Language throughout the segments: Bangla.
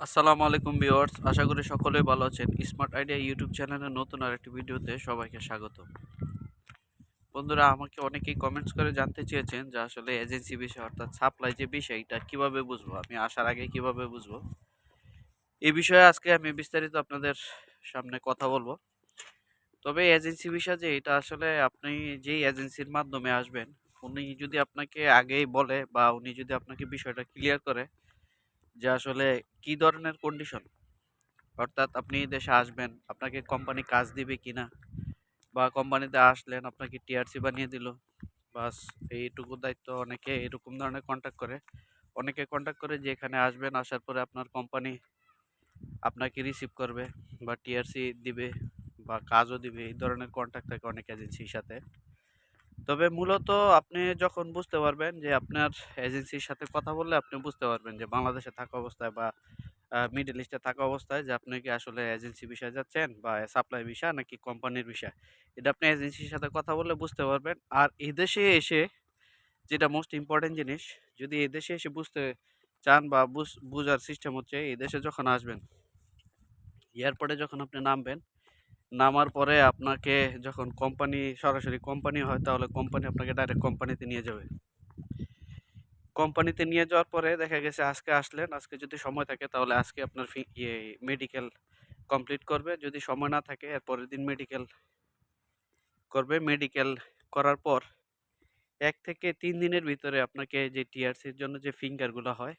আসসালামু আলাইকুম ভিউয়ার্স, আশা করি সকলেই ভালো আছেন। স্মার্ট আইডিয়া ইউটিউব চ্যানেলের নতুন আরেকটি ভিডিওতে সবাইকে স্বাগত। বন্ধুরা, আমাকে অনেকেই কমেন্টস করে জানতে চেয়েছেন যে আসলে এজেন্সি বিষয় অর্থাৎ সাপ্লাই যে বিষয় এটা কীভাবে বুঝব, আমি আসার আগে কীভাবে বুঝব। এই বিষয়ে আজকে আমি বিস্তারিত আপনাদের সামনে কথা বলব। তবে এজেন্সি বিষয় যে, এটা আসলে আপনি যেই এজেন্সির মাধ্যমে আসবেন, উনি যদি আপনাকে আগেই বলে বা উনি যদি আপনাকে বিষয়টা ক্লিয়ার করে যে আসলে কি ধরনের কন্ডিশন অর্থাৎ আপনি দেশে আসবেন, আপনাকে কোম্পানি কাজ দিবে কি না বা কোম্পানিতে আসলেন, আপনাকে টিআরসি বানিয়ে দিল। বাস, এইটুকু দায়িত্ব অনেকে এরকম ধরনের কন্ট্যাক্ট করে। অনেকে কন্ট্যাক্ট করে যে এখানে আসবেন, আসার পরে আপনার কোম্পানি আপনাকে রিসিভ করবে বা টিআরসি দিবে বা কাজও দিবে। এই ধরনের কন্ট্যাক্ট থাকে অনেক এজেন্সির সাথে। তবে মূলত আপনি যখন বুঝতে পারবেন যে আপনার এজেন্সির সাথে কথা বললে আপনি বুঝতে পারবেন যে বাংলাদেশে থাকা অবস্থায় বা মিডল ইস্টে থাকা অবস্থায় যে আপনি কি আসলে এজেন্সি বিষয় যাচ্ছেন বা সাপ্লাই বিষয় নাকি কোম্পানির বিষয়, এটা আপনি এজেন্সির সাথে কথা বললে বুঝতে পারবেন। আর এদেশে এসে যেটা মোস্ট ইম্পর্টেন্ট জিনিস, যদি এদেশে এসে বুঝতে চান বা বুঝ- বুঝার সিস্টেম হচ্ছে এই দেশে যখন আসবেন এয়ারপোর্টে যখন আপনি নামবেন নামার পরে আপনাকে যখন কোম্পানি সরাসরি কোম্পানি হয়, তাহলে কোম্পানি আপনাকে ডাইরেক্ট কোম্পানিতে নিয়ে যাবে। কোম্পানিতে নিয়ে যাওয়ার পরে দেখা গেছে আজকে আসলেন, আজকে যদি সময় থাকে তাহলে আজকে আপনার ফি ইয়ে মেডিকেল কমপ্লিট করবে। যদি সময় না থাকে, এর পরের দিন মেডিকেল করবে। মেডিকেল করার পর এক থেকে তিন দিনের ভিতরে আপনাকে যে টিআরসির জন্য যে ফিঙ্গারগুলো হয়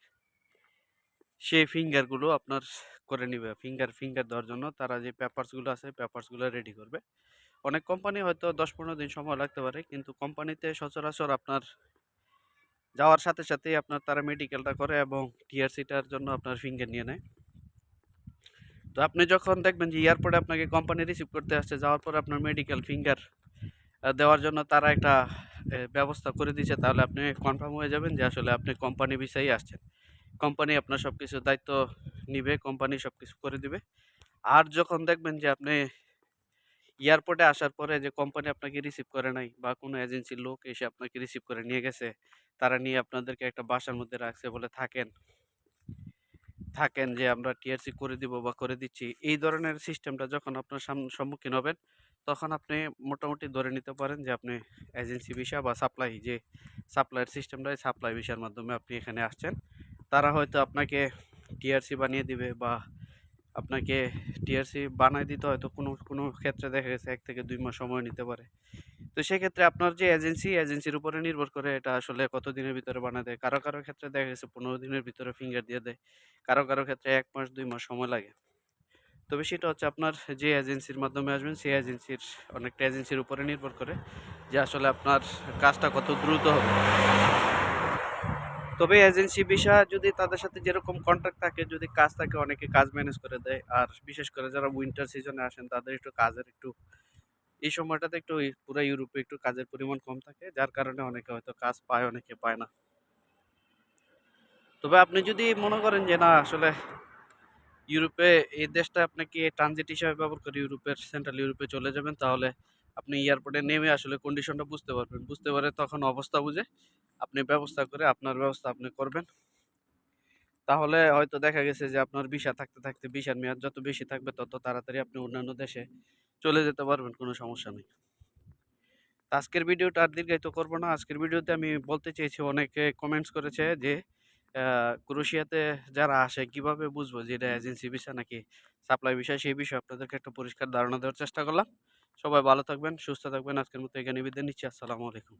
সেই ফিঙ্গারগুলো আপনার করে নিবে। ফিঙ্গার ফিঙ্গার দেওয়ার জন্য তারা যে পেপারসগুলো আছে পেপারসগুলো রেডি করবে। অনেক কোম্পানি হয়তো দশ পনেরো দিন সময় লাগতে পারে, কিন্তু কোম্পানিতে সচরাচর আপনার যাওয়ার সাথে সাথেই আপনার তারা মেডিকেলটা করে এবং টিআরসিটার জন্য আপনার ফিঙ্গার নিয়ে নেয়। তো আপনি যখন দেখবেন যে এয়ারপোর্টে আপনাকে কোম্পানি রিসিভ করতে আসছে, যাওয়ার পরে আপনার মেডিকেল ফিঙ্গার দেওয়ার জন্য তারা একটা ব্যবস্থা করে দিয়েছে তাহলে আপনি কনফার্ম হয়ে যাবেন যে আসলে আপনি কোম্পানি বিষয়েই আসছেন। কোম্পানি আপনার সব কিছু দায়িত্ব নিবে কোম্পানি সব কিছু করে দিবে। আর যখন দেখবেন যে আপনি এয়ারপোর্টে আসার পরে যে কোম্পানি আপনাকে রিসিভ করে নাই বা কোনো এজেন্সির লোক এসে আপনাকে রিসিভ করে নিয়ে গেছে, তারা নিয়ে আপনাদেরকে একটা বাসার মধ্যে রাখছে বলে থাকেন। থাকেন যে আমরা টিআরসি করে দিব বা করে দিচ্ছি। এই ধরনের সিস্টেমটা যখন আপনার সাম- সম্মুখীন হবেন, তখন আপনি মোটামুটি ধরে নিতে পারেন যে আপনি এজেন্সি ভিসা বা সাপ্লাই যে সাপ্লাইয়ের সিস্টেমটা সাপ্লাই ভিসার মাধ্যমে আপনি এখানে আসছেন। তারা হয়তো আপনাকে টিআরসি বানিয়ে দিবে বা আপনাকে টিআরসি বানায় দিতে হয়তো কোনো কোনো ক্ষেত্রে দেখা গেছে এক থেকে দুই মাস সময় নিতে পারে। তো সেক্ষেত্রে আপনার যে এজেন্সি, এজেন্সির উপরে নির্ভর করে এটা আসলে কত দিনের ভিতরে বানায় দেয়। কারও কারও ক্ষেত্রে দেখা গেছে পনেরো দিনের ভিতরে ফিঙ্গার দিয়ে দেয়। কারও কারও ক্ষেত্রে এক মাস, দুই মাস সময় লাগে। তবে সেটা হচ্ছে আপনার যে এজেন্সির মাধ্যমে আসবেন, সেই এজেন্সির অনেকটা এজেন্সির উপরে নির্ভর করে যে আসলে আপনার কাজটা কত দ্রুত হবে। তবে এজেন্সি বিষয় যদি তাদের সাথে যেরকম কন্ট্রাক্ট থাকে, যদি কাজ থাকে, অনেকে কাজ ম্যানেজ করে দেয়। আর বিশেষ করে যারা উইন্টার সিজনে আসেন, তাদের একটু কাজের একটু, এই সময়টাতে একটু পুরো ইউরোপে একটু কাজের পরিমাণ কম থাকে। যার কারণে অনেকে হয়তো কাজ পায়, অনেকে পায় না। তবে আপনি যদি মনে করেন যে, না, আসলে ইউরোপে, এই দেশটা আপনাকে ট্রানজিট হিসাবে ব্যবহার করে ইউরোপের সেন্ট্রাল ইউরোপে চলে যাবেন? তাহলে আপনি এয়ারপোর্টে নেমে আসলে কন্ডিশনটা বুঝতে পারবেন। বুঝতে পারে তখন অবস্থা বুঝে আপনি ব্যবস্থা করে আপনার ব্যবস্থা আপনি করবেন। তাহলে হয়তো দেখা গেছে যে আপনার ভিসা থাকতে থাকতে ভিসার মেয়াদ যত বেশি থাকবে তত তাড়াতাড়ি আপনি অন্যান্য দেশে চলে যেতে পারবেন কোনো সমস্যা নেই। আজকের ভিডিওটা আর দীর্ঘায়িত করব না। আজকের ভিডিওতে আমি বলতে চেয়েছি অনেকে কমেন্টস করেছে যে আহ, ক্রোয়েশিয়াতে যারা আসে কীভাবে বুঝব যে এটা এজেন্সি ভিসা নাকি সাপ্লাই বিষয় সেই বিষয়ে আপনাদেরকে একটা পরিষ্কার ধারণা দেওয়ার চেষ্টা করলাম। সবাই ভালো থাকবেন সুস্থ থাকবেন। আজকের মতো এখানে বিদায় নিচ্ছি। আসসালামু আলাইকুম।